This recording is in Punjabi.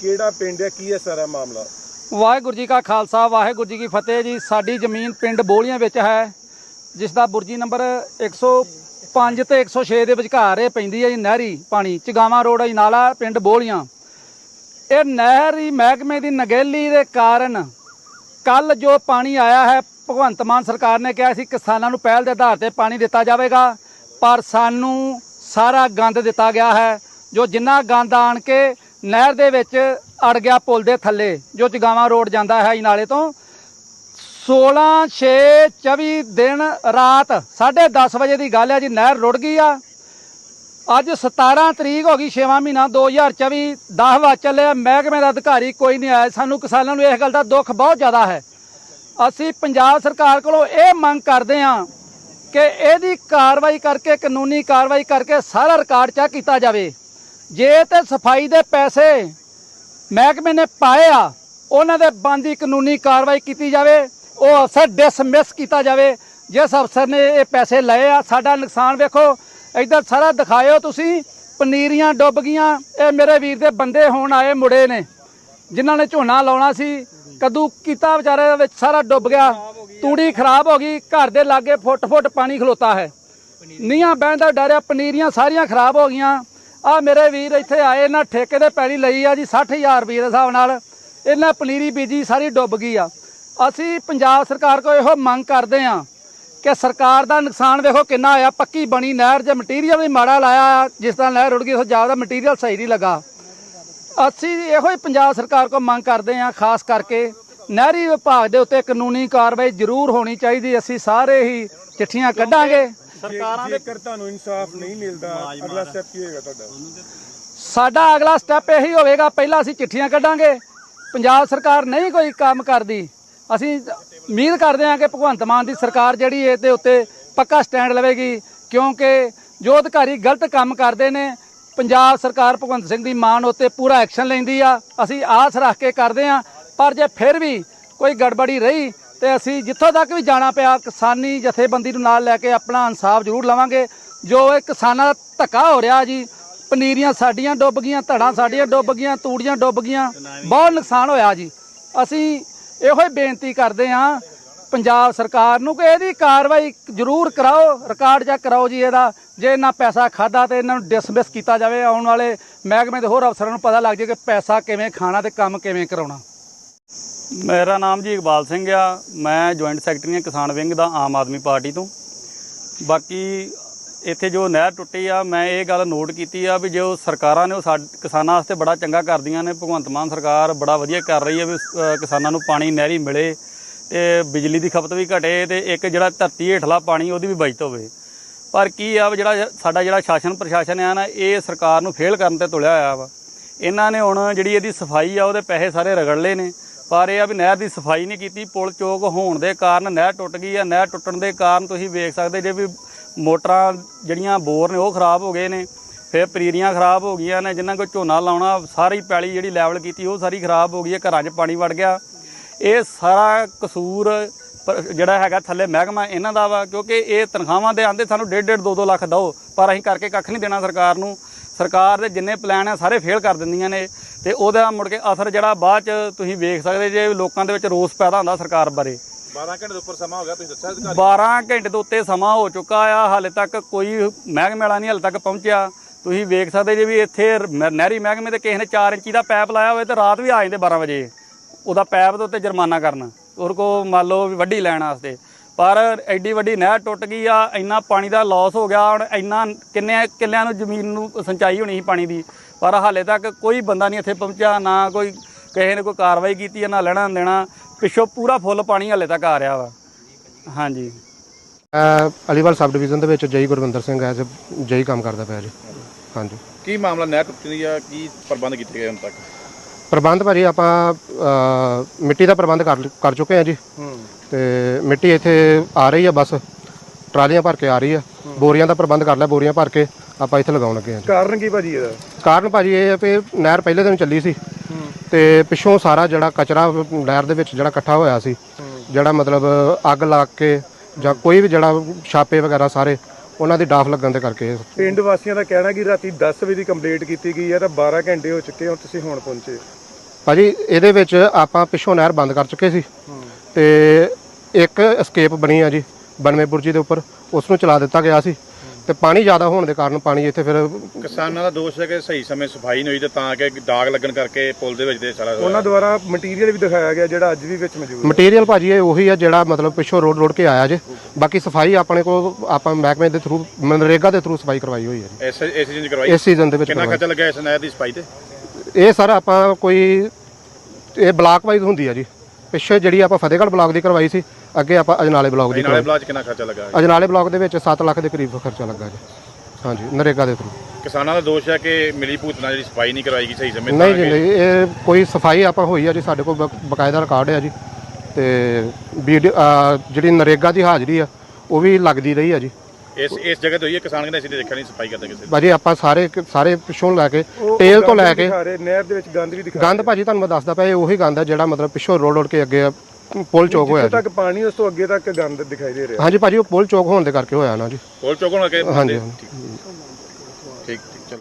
ਕਿਹੜਾ ਪਿੰਡ ਹੈ? ਕੀ ਹੈ ਸਾਰਾ ਮਾਮਲਾ? ਵਾਹਿਗੁਰੂ ਜੀ ਕਾ ਖਾਲਸਾ, ਵਾਹਿਗੁਰੂ ਜੀ ਕੀ ਫਤਿਹ ਜੀ। ਸਾਡੀ ਜ਼ਮੀਨ ਪਿੰਡ ਬੋਲੀਆਂ ਵਿੱਚ ਹੈ ਜਿਸ ਦਾ ਬੁਰਜੀ ਨੰਬਰ 105 ਤੇ 106 ਦੇ ਵਿਚਕਾਰ ਇਹ ਪੈਂਦੀ ਹੈ ਜੀ ਨਹਿਰੀ ਪਾਣੀ, ਚਗਾਵਾ ਰੋਡ ਹੈ ਨਾਲਾ ਪਿੰਡ ਬੋਲੀਆਂ। ਇਹ ਨਹਿਰੀ ਮਹਿਕਮੇ ਦੀ ਨਗੇਲੀ ਦੇ ਕਾਰਨ ਕੱਲ ਜੋ ਪਾਣੀ ਆਇਆ ਹੈ, ਭਗਵੰਤ ਮਾਨ ਸਰਕਾਰ ਨੇ ਕਿਹਾ ਸੀ ਕਿਸਾਨਾਂ ਨੂੰ ਪਹਿਲ ਦੇ ਆਧਾਰ ਤੇ ਪਾਣੀ ਦਿੱਤਾ ਜਾਵੇਗਾ, ਪਰ ਸਾਨੂੰ ਸਾਰਾ ਗੰਦ ਦਿੱਤਾ ਗਿਆ ਹੈ, ਜੋ ਜਿੰਨਾ ਗੰਦ ਆਣ ਕੇ ਨਹਿਰ ਦੇ ਵਿੱਚ ਅੜ ਗਿਆ ਪੁਲ ਦੇ ਥੱਲੇ, ਜੋ ਚਗਾਵਾ ਰੋਡ ਜਾਂਦਾ ਹੈ ਨਾਲੇ ਤੋਂ। 16 6 24 ਦਿਨ ਰਾਤ 10:30 ਵਜੇ ਦੀ ਗੱਲ ਹੈ ਜੀ, ਨਹਿਰ ਰੁੜ ਗਈ ਆ। ਅੱਜ 17 ਤਰੀਕ ਹੋ ਗਈ 6ਵਾਂ ਮਹੀਨਾ 2024 10 ਵਾ ਚੱਲਿਆ ਮਹਿਕਮੇ ਦਾ ਅਧਿਕਾਰੀ ਕੋਈ ਨਹੀਂ ਆਇਆ। ਸਾਨੂੰ ਕਿਸਾਨਾਂ ਨੂੰ ਇਸ ਗੱਲ ਦਾ ਦੁੱਖ ਬਹੁਤ ਜ਼ਿਆਦਾ ਹੈ। ਅਸੀਂ ਪੰਜਾਬ ਸਰਕਾਰ ਕੋਲੋਂ ਇਹ ਮੰਗ ਕਰਦੇ ਹਾਂ ਕਿ ਇਹਦੀ ਕਾਰਵਾਈ ਕਰਕੇ, ਕਾਨੂੰਨੀ ਕਾਰਵਾਈ ਕਰਕੇ ਸਾਰਾ ਰਿਕਾਰਡ ਚੈੱਕ ਕੀਤਾ ਜਾਵੇ। ਜੇ ਤੇ ਸਫ਼ਾਈ ਦੇ ਪੈਸੇ ਮਹਿਕਮੇ ਨੇ ਪਾਏ ਆ, ਉਹਨਾਂ ਦੇ ਬੰਦੀ ਕਾਨੂੰਨੀ ਕਾਰਵਾਈ ਕੀਤੀ ਜਾਵੇ, ਉਹ ਅਫਸਰ ਡਿਸਮਿਸ ਕੀਤਾ ਜਾਵੇ। ਜਿਸ ਅਫਸਰ ਨੇ ਇਹ ਪੈਸੇ ਲਏ ਆ, ਸਾਡਾ ਨੁਕਸਾਨ ਵੇਖੋ। ਇੱਧਰ ਸਾਰਾ ਦਿਖਾਇਓ ਤੁਸੀਂ, ਪਨੀਰੀਆਂ ਡੁੱਬ ਗਈਆਂ। ਇਹ ਮੇਰੇ ਵੀਰ ਦੇ ਬੰਦੇ ਹੋਣ ਆਏ ਮੁੜੇ ਨੇ, ਜਿਨ੍ਹਾਂ ਨੇ ਝੋਨਾ ਲਾਉਣਾ ਸੀ। ਕਦੂ ਕੀਤਾ ਵਿਚਾਰੇ ਦੇ ਵਿੱਚ ਸਾਰਾ ਡੁੱਬ ਗਿਆ। ਤੂੜੀ ਖਰਾਬ ਹੋ ਗਈ, ਘਰ ਦੇ ਲਾਗੇ ਫੁੱਟ ਫੁੱਟ ਪਾਣੀ ਖਲੋਤਾ ਹੈ। ਨੀਆਂ ਬਹਿਣ ਦਾ ਡਰਿਆ ਪਨੀਰੀਆਂ ਸਾਰੀਆਂ ਖਰਾਬ ਹੋ ਗਈਆਂ। ਆ ਮੇਰੇ ਵੀਰ ਇੱਥੇ ਆਏ ਇਹਨਾਂ ਠੇਕੇ ਦੇ ਪੈਲੀ ਲਈ ਆ ਜੀ 60000 ਰੁਪਏ ਦੇ ਹਿਸਾਬ ਨਾਲ। ਇਹਨਾਂ ਪਨੀਰੀ ਬੀਜੀ ਸਾਰੀ ਡੁੱਬ ਗਈ ਆ। ਅਸੀਂ ਪੰਜਾਬ ਸਰਕਾਰ ਕੋਲ ਇਹੋ ਮੰਗ ਕਰਦੇ ਆ ਕਿ ਸਰਕਾਰ ਦਾ ਨੁਕਸਾਨ ਵੇਖੋ ਕਿੰਨਾ ਆਇਆ ਪੱਕੀ ਬਣੀ ਨਹਿਰ ਜੇ ਮਟੀਰੀਅਲ ਵੀ ਮਾੜਾ ਲਾਇਆ ਆ, ਜਿਸ ਤਰ੍ਹਾਂ ਨਹਿਰ ਰੁੜ ਗਈ ਉਸ ਜ਼ਿਆਦਾ ਮਟੀਰੀਅਲ ਸਹੀ ਨਹੀਂ ਲੱਗਾ। ਅਸੀਂ ਇਹੋ ਹੀ ਪੰਜਾਬ ਸਰਕਾਰ ਕੋਲ ਮੰਗ ਕਰਦੇ ਆ ਖਾਸ ਕਰਕੇ ਨਹਿਰੀ ਵਿਭਾਗ ਦੇ ਉੱਤੇ ਕਾਨੂੰਨੀ ਕਾਰਵਾਈ ਜ਼ਰੂਰ ਹੋਣੀ ਚਾਹੀਦੀ। ਅਸੀਂ ਸਾਰੇ ਹੀ ਚਿੱਠੀਆਂ ਕੱਢਾਂਗੇ। ਸਰਕਾਰਾਂ ਦੇ ਜੇਕਰ ਤੁਹਾਨੂੰ ਇਨਸਾਫ ਨਹੀਂ ਮਿਲਦਾ ਅਗਲਾ ਸਟੈਪ ਕੀ ਹੋਏਗਾ ਤੁਹਾਡਾ? ਸਾਡਾ ਅਗਲਾ ਸਟੈਪ ਇਹੀ ਹੋਵੇਗਾ ਪਹਿਲਾਂ ਅਸੀਂ ਚਿੱਠੀਆਂ ਕੱਢਾਂਗੇ। ਪੰਜਾਬ ਸਰਕਾਰ ਨਹੀਂ ਕੋਈ ਕੰਮ ਕਰਦੀ। ਅਸੀਂ ਉਮੀਦ ਕਰਦੇ ਹਾਂ ਕਿ ਭਗਵੰਤ ਮਾਨ ਦੀ ਸਰਕਾਰ ਜਿਹੜੀ ਇਹਦੇ ਉੱਤੇ ਪੱਕਾ ਸਟੈਂਡ ਲਵੇਗੀ ਕਿਉਂਕਿ ਜੋ ਅਧਿਕਾਰੀ ਗਲਤ ਕੰਮ ਕਰਦੇ ਨੇ ਪੰਜਾਬ ਸਰਕਾਰ ਭਗਵੰਤ ਸਿੰਘ ਦੀ ਮਾਨ ਉੱਤੇ ਪੂਰਾ ਐਕਸ਼ਨ ਲੈਂਦੀ ਆ। ਅਸੀਂ ਆਸ ਰੱਖ ਕੇ ਕਰਦੇ ਆ ਪਰ ਜੇ ਫਿਰ ਵੀ ਕੋਈ ਗੜਬੜੀ ਰਹੀ ਤੇ ਅਸੀਂ ਜਿੱਥੋਂ ਤੱਕ ਵੀ ਜਾਣਾ ਪਿਆ, ਕਿਸਾਨੀ ਜਥੇਬੰਦੀ ਨੂੰ ਨਾਲ ਲੈ ਕੇ ਆਪਣਾ ਇਨਸਾਫ ਜ਼ਰੂਰ ਲਵਾਂਗੇ। ਜੋ ਇਹ ਕਿਸਾਨਾਂ ਦਾ ਧੱਕਾ ਹੋ ਰਿਹਾ ਜੀ, ਪਨੀਰੀਆਂ ਸਾਡੀਆਂ ਡੁੱਬ ਗਈਆਂ, ਧੜਾਂ ਸਾਡੀਆਂ ਡੁੱਬ ਗਈਆਂ, ਤੂੜੀਆਂ ਡੁੱਬ ਗਈਆਂ, ਬਹੁਤ ਨੁਕਸਾਨ ਹੋਇਆ ਜੀ। ਅਸੀਂ ਇਹੋ ਹੀ ਬੇਨਤੀ ਕਰਦੇ ਹਾਂ ਪੰਜਾਬ ਸਰਕਾਰ ਨੂੰ ਕਿ ਇਹਦੀ ਕਾਰਵਾਈ ਜ਼ਰੂਰ ਕਰਾਓ, ਰਿਕਾਰਡ ਚੈੱਕ ਕਰਾਓ ਜੀ ਇਹਦਾ, ਜੇ ਇਹਨਾਂ ਪੈਸਾ ਖਾਦਾ ਤੇ ਇਹਨਾਂ ਨੂੰ ਡਿਸਮਿਸ ਕੀਤਾ ਜਾਵੇ, ਆਉਣ ਵਾਲੇ ਮਹਿਕਮੇ ਦੇ ਹੋਰ ਅਫਸਰਾਂ ਨੂੰ ਪਤਾ ਲੱਗ ਜਾਵੇ ਕਿ ਪੈਸਾ ਕਿਵੇਂ ਖਾਣਾ ਤੇ ਕੰਮ ਕਿਵੇਂ ਕਰਾਉਣਾ। ਮੇਰਾ ਨਾਮ ਜੀ ਇਕਬਾਲ ਸਿੰਘ ਆ। ਮੈਂ ਜੁਆਇੰਟ ਸੈਕਟਰੀ ਹਾਂ ਕਿਸਾਨ ਵਿੰਗ ਦਾ ਆਮ ਆਦਮੀ ਪਾਰਟੀ ਤੋਂ। ਬਾਕੀ ਇੱਥੇ ਜੋ ਨਹਿਰ ਟੁੱਟੀ ਆ, ਮੈਂ ਇਹ ਗੱਲ ਨੋਟ ਕੀਤੀ ਆ ਵੀ ਜੋ ਸਰਕਾਰਾਂ ਨੇ ਉਹ ਸਾਡੇ, ਕਿਸਾਨਾਂ ਵਾਸਤੇ ਬੜਾ ਚੰਗਾ ਕਰਦੀਆਂ ਨੇ, ਭਗਵੰਤ ਮਾਨ ਸਰਕਾਰ ਬੜਾ ਵਧੀਆ ਕਰ ਰਹੀ ਹੈ ਵੀ ਕਿਸਾਨਾਂ ਨੂੰ ਪਾਣੀ, ਨਹਿਰੀ ਮਿਲੇ ਤੇ ਬਿਜਲੀ ਦੀ ਖਪਤ ਵੀ ਘਟੇ ਤੇ ਇੱਕ ਜਿਹੜਾ ਧਰਤੀ ਹੇਠਲਾ ਪਾਣੀ ਉਹਦੀ ਵੀ ਬਚਤ ਹੋਵੇ। ਪਰ ਕੀ ਆ ਵੀ ਜਿਹੜਾ ਸਾਡਾ ਜਿਹੜਾ ਸ਼ਾਸਨ ਪ੍ਰਸ਼ਾਸਨ ਆ ਨਾ, ਇਹ ਸਰਕਾਰ ਨੂੰ ਫੇਲ ਕਰਨ ਤੇ ਤੁਲਿਆ ਹੋਇਆ ਵਾ। ਇਹਨਾਂ ਨੇ ਹੁਣ ਜਿਹੜੀ ਇਹਦੀ ਸਫ਼ਾਈ ਆ, ਉਹਦੇ ਪੈਸੇ ਸਾਰੇ ਰਗੜ ਲਏ ਨੇ। ਪਰ ਇਹ ਆ ਵੀ ਨਹਿਰ ਦੀ ਸਫ਼ਾਈ ਨਹੀਂ ਕੀਤੀ, ਪੁਲ ਚੋਕ ਹੋਣ ਦੇ ਕਾਰਨ ਨਹਿਰ ਟੁੱਟ ਗਈ ਆ। ਨਹਿਰ ਟੁੱਟਣ ਦੇ ਕਾਰਨ ਤੁਸੀਂ ਵੇਖ ਸਕਦੇ ਜੇ ਵੀ ਮੋਟਰਾਂ ਜਿਹੜੀਆਂ ਬੋਰ ਨੇ, ਉਹ ਖਰਾਬ ਹੋ ਗਏ ਨੇ। ਫਿਰ ਪਨੀਰੀਆਂ ਖਰਾਬ ਹੋ ਗਈਆਂ ਨੇ, ਜਿਨ੍ਹਾਂ ਕੋਲ ਝੋਨਾ ਲਾਉਣਾ, ਸਾਰੀ ਪੈਲੀ ਜਿਹੜੀ ਲੈਵਲ ਕੀਤੀ, ਉਹ ਸਾਰੀ ਖਰਾਬ ਹੋ ਗਈ ਹੈ ਘਰਾਂ 'ਚ ਪਾਣੀ ਵੜ ਗਿਆ। ਇਹ ਸਾਰਾ ਕਸੂਰ ਪਰ ਜਿਹੜਾ ਹੈਗਾ ਥੱਲੇ ਮਹਿਕਮਾ ਇਹਨਾਂ ਦਾ ਵਾ, ਕਿਉਂਕਿ ਇਹ ਤਨਖਾਹਾਂ ਦੇ ਆਂਦੇ ਸਾਨੂੰ 1.5 2 2 ਲੱਖ ਦਿਓ, ਪਰ ਅਸੀਂ ਕਰਕੇ ਕੱਖ ਨਹੀਂ ਦੇਣਾ ਸਰਕਾਰ ਨੂੰ। ਸਰਕਾਰ ਦੇ ਜਿੰਨੇ ਪਲਾਨ ਆ, ਸਾਰੇ ਫੇਲ ਕਰ ਦਿੰਦੀਆਂ ਨੇ। ਤੇ ਉਹਦਾ ਮੁੜ ਕੇ ਅਸਰ ਜਿਹੜਾ ਬਾਅਦ ਚ ਤੁਸੀਂ ਵੇਖ ਸਕਦੇ ਜੇ ਲੋਕਾਂ ਦੇ ਵਿੱਚ ਰੋਸ ਪੈਦਾ ਹੁੰਦਾ ਸਰਕਾਰ ਬਾਰੇ। 12 ਘੰਟੇ ਦੇ ਉੱਪਰ ਸਮਾਂ ਹੋ ਗਿਆ ਤੁਸੀਂ ਦੱਸਿਆ ਅਧਿਕਾਰੀ 12 ਘੰਟੇ ਤੋਂ ਉੱਤੇ ਸਮਾਂ ਹੋ ਚੁੱਕਾ ਆ ਹਾਲੇ ਤੱਕ ਕੋਈ ਮਹਿਕਮੇ ਵਾਲਾ ਨਹੀਂ ਹਾਲੇ ਤੱਕ ਪਹੁੰਚਿਆ। ਤੁਸੀਂ ਵੇਖ ਸਕਦੇ ਜੇ ਵੀ ਇੱਥੇ ਨਹਿਰੀ ਮਹਿਕਮੇ ਤੇ ਕਿਸੇ ਨੇ 4 ਇੰਚੀ ਦਾ ਪੈਪ ਲਾਇਆ ਹੋਵੇ ਤੇ ਰਾਤ ਵੀ ਆ ਜਾਂਦੇ 12 ਵਜੇ। ਉਹਦਾ ਪੈਪ ਦੇ ਉੱਤੇ ਜੁਰਮਾਨਾ ਕਰਨਾ। ਉਹਦੇ ਕੋ ਮੰਨ ਲਓ ਵੀ ਵੱਡੀ ਲੈਣ ਵਾਸਤੇ। ਪਰ ਐਡੀ ਵੱਡੀ ਨਹਿਰ ਟੁੱਟ ਗਈ ਆ ਇੰਨਾ ਪਾਣੀ ਦਾ ਲਾਸ ਹੋ ਗਿਆ ਹੁਣ ਇੰਨਾ ਕਿੰਨੇ ਕਿੱਲਿਆਂ ਨੂੰ ਜ਼ਮੀਨ ਨੂੰ ਸਿੰਚਾਈ ਹੋਣੀ ਸੀ ਪਾਣੀ ਦੀ। ਪਰ ਹਾਲੇ ਤੱਕ ਕੋਈ ਬੰਦਾ ਨਹੀਂ ਇੱਥੇ ਪਹੁੰਚਿਆ ਨਾ ਕੋਈ ਕਿਸੇ ਨੇ ਕੋਈ ਕਾਰਵਾਈ ਕੀਤੀ ਹੈ ਨਾ ਲੈਣਾ ਦੇਣਾ। ਪਿੱਛੋਂ ਪੂਰਾ ਫੁੱਲ ਪਾਣੀ ਹਾਲੇ ਤੱਕ ਆ ਰਿਹਾ ਵਾ। ਹਾਂਜੀ। ਅਲੀਵਾਲ ਸਬ ਡਿਵੀਜ਼ਨ ਦੇ ਵਿੱਚ ਜਈ ਗੁਰਵਿੰਦਰ ਸਿੰਘ ਐਜ਼ ਜਈ ਕੰਮ ਕਰਦਾ ਪਿਆ ਜੀ। ਹਾਂਜੀ। ਕੀ ਮਾਮਲਾ ਨਹਿਰ ਟੁੱਟੀ ਆ? ਕੀ ਪ੍ਰਬੰਧ ਕੀਤੇ ਗਏ ਹੁਣ ਤੱਕ? ਪ੍ਰਬੰਧ ਭਾਜੀ ਆਪਾਂ ਅ, ਮਿੱਟੀ ਦਾ ਪ੍ਰਬੰਧ ਕਰ ਕਰ ਚੁੱਕੇ ਹਾਂ ਜੀ। ਤੇ ਮਿੱਟੀ ਇੱਥੇ ਆ ਰਹੀ ਆ ਬਸ। ਟਰਾਲੀਆਂ ਭਰ ਕੇ ਆ ਰਹੀ ਆ। ਬੋਰੀਆਂ ਦਾ ਪ੍ਰਬੰਧ ਕਰ ਲਿਆ ਬੋਰੀਆਂ ਭਰ ਕੇ। ਆਪਾਂ ਇੱਥੇ ਲਗਾਉਣ ਲੱਗੇ ਹਾਂ ਜੀ। ਕਾਰਨ ਕੀ ਭਾਜੀ ਇਹਦਾ? ਕਾਰਨ ਭਾਜੀ ਇਹ ਹੈ ਵੀ ਨਹਿਰ ਪਹਿਲੇ ਦਿਨ ਚੱਲੀ ਸੀ ਤੇ ਪਿੱਛੋਂ ਸਾਰਾ ਜਿਹੜਾ ਕਚਰਾ ਨਹਿਰ ਦੇ ਵਿੱਚ ਜਿਹੜਾ ਇਕੱਠਾ ਹੋਇਆ ਸੀ ਜਿਹੜਾ ਮਤਲਬ ਅੱਗ ਲਾ ਕੇ ਜਾਂ ਕੋਈ ਵੀ ਜਿਹੜਾ ਛਾਪੇ ਵਗੈਰਾ ਸਾਰੇ ਉਹਨਾਂ ਦੀ ਡਾਫ ਲੱਗਣ ਦੇ ਕਰਕੇ ਪਿੰਡ ਵਾਸੀਆਂ ਦਾ ਕਹਿਣਾ ਕਿ ਰਾਤੀ 10 ਵਜੇ ਦੀ ਕੰਪਲੀਟ ਕੀਤੀ ਗਈ ਹੈ ਤਾਂ 12 ਘੰਟੇ ਹੋ ਚੁੱਕੇ ਹੋ ਤੁਸੀਂ ਹੁਣ ਪਹੁੰਚੇ। ਭਾਜੀ ਇਹਦੇ ਵਿੱਚ ਆਪਾਂ ਪਿੱਛੋਂ ਨਹਿਰ ਬੰਦ ਕਰ ਚੁੱਕੇ ਸੀ ਤੇ ਇੱਕ escape ਬਣੀ ਆ ਜੀ ਬਨਵੇਂ ਬੁਰਜੀ ਦੇ ਉੱਪਰ ਉਸ ਨੂੰ ਚਲਾ ਦਿੱਤਾ ਗਿਆ ਸੀ। ਤੇ ਪਾਣੀ ਜ਼ਿਆਦਾ ਹੋਣ ਦੇ ਕਾਰਨ ਪਾਣੀ ਇੱਥੇ ਫਿਰ ਕਿਸਾਨਾਂ ਦਾ ਦੋਸ਼ ਹੈ ਕਿ ਸਹੀ ਸਮੇਂ ਸਫ਼ਾਈ ਨਹੀਂ ਹੋਈ ਤੇ ਤਾਂ ਕਿ ਦਾਗ ਲੱਗਣ ਕਰਕੇ ਪੁਲ ਦੇ ਵਿੱਚ ਦੇ ਸਾਰਾ ਉਹਨਾਂ ਦੁਆਰਾ ਮਟੀਰੀਅਲ ਵੀ ਦਿਖਾਇਆ ਗਿਆ ਜਿਹੜਾ ਅੱਜ ਵੀ ਵਿੱਚ ਮੌਜੂਦ ਹੈ। ਮਟੀਰੀਅਲ ਭਾਜੀ ਇਹ ਉਹੀ ਆ ਜਿਹੜਾ ਮਤਲਬ ਪਿੱਛੋਂ ਰੋਡ ਰੋਡ ਕੇ ਆਇਆ ਜੇ। ਬਾਕੀ ਸਫ਼ਾਈ ਆਪਣੇ ਕੋਲ ਆਪਾਂ ਮਹਿਕਮੇ ਦੇ ਥਰੂ ਮਨਰੇਗਾ ਦੇ ਥਰੂ ਸਫ਼ਾਈ ਕਰਵਾਈ ਹੋਈ ਹੈ ਜੀ। ਇਸ ਇਸ ਸੀਜ਼ਨ ਚ ਕਰਵਾਈ? ਇਸ ਸੀਜ਼ਨ ਦੇ ਵਿੱਚ ਕਿੰਨਾ। ਖਰਚਾ ਲੱਗਿਆ ਇਸ ਨਹਿਰ ਦੀ ਸਫ਼ਾਈ ਤੇ? ਇਹ ਸਰ ਆਪਾਂ ਕੋਈ ਇਹ ਬਲਾਕ ਵਾਈਜ਼ ਹੁੰਦੀ ਆ ਜੀ। ਪਿੱਛੇ ਜਿਹੜੀ ਆਪਾਂ ਫਤਿਹਗੜ੍ਹ ਬਲਾਕ ਦੀ ਕਰਵਾਈ ਸੀ ਅੱਗੇ ਆਪਾਂ ਅਜਨਾਲੇ ਬਲਾਕ ਦੀ ਨਾਲੇ ਕਰਵਾਈ ਬਲਾਚ ਕਿੰਨਾ ਖਰਚਾ ਲੱਗਾ ਅਜਨਾਲੇ ਬਲਾਕ ਦੇ ਵਿੱਚ 7 ਲੱਖ ਦੇ ਕਰੀਬ ਖਰਚਾ ਲੱਗਾ ਜੀ। ਹਾਂਜੀ ਨਰੇਗਾ ਦੇ ਥਰੂ ਕਿਸਾਨਾਂ ਦਾ ਦੋਸ਼ ਹੈ ਕਿ ਮਿਲੀ ਭੂਤ ਨਾਲ ਜਿਹੜੀ ਸਫ਼ਾਈ ਨਹੀਂ ਕਰਵਾਈ ਗਈ ਸਹੀ ਸਮੇਂ ਨਹੀਂ ਤਾਂ ਜੀ ਨਹੀਂ ਇਹ ਕੋਈ ਸਫ਼ਾਈ ਆਪਾਂ ਹੋਈ ਆ ਜੀ ਸਾਡੇ ਕੋਲ ਬਕ- ਬਕਾਇਦਾ ਰਿਕਾਰਡ ਆ ਜੀ। ਤੇ ਵੀਡੀਓ ਅਹ ਜਿਹੜੀ ਨਰੇਗਾ ਦੀ ਹਾਜ਼ਰੀ ਆ ਉਹ ਵੀ ਲੱਗਦੀ ਰਹੀ ਆ ਜੀ। ਇਸ ਇਸ ਜਗ੍ਹਾ ਤੇ ਹੋਈ ਹੈ ਕਿਸਾਨ ਕਹਿੰਦੇ ਅਸੀਂ ਤੇ ਦੇਖਿਆ ਨਹੀਂ ਸਫ਼ਾਈ ਕਰਦੇ ਕਿਸੇ ਦੀ। ਭਾਜੀ ਆਪਾਂ ਸਾਰੇ ਸਾਰੇ ਪਿੱਛੋਂ ਲੈ ਕੇ ਉਹ ਟੇਲ ਤੋਂ ਗੰਦ ਲੈ ਵੀ ਕੇ ਦਿਖਾ ਰਹੇ, ਨਹਿਰ ਦੇ ਵਿੱਚ ਗੰਦ ਵੀ ਦਿਖਾ ਗੰਦ ਭਾਜੀ ਤੁਹਾਨੂੰ ਮੈਂ ਦੱਸਦਾ ਪਿਆ ਇਹ ਉਹੀ ਗੰਦ ਆ ਜਿਹੜਾ ਮਤਲਬ ਪਿੱਛੋਂ ਰੋਡ ਰੋਡ ਕੇ ਅੱਗੇ ਪੁਲ ਚੌਕ ਹੋਇਆ ਜੀ। ਤੱਕ ਪਾਣੀ ਉਸ ਤੋਂ ਅੱਗੇ ਤੱਕ ਗੰਦ ਦਿਖਾਈ ਦੇ ਰਿਹਾ। ਹਾਂਜੀ ਭਾਜੀ ਉਹ ਪੁਲ ਚੌਕ ਹੋਣ ਦੇ ਕਰਕੇ ਹੋਇਆ ਨਾ ਜੀ। ਪੁਲ ਚੌਕਣ ਲੱਗੇ ਹਾਂਜੀ ਹਾਂਜੀ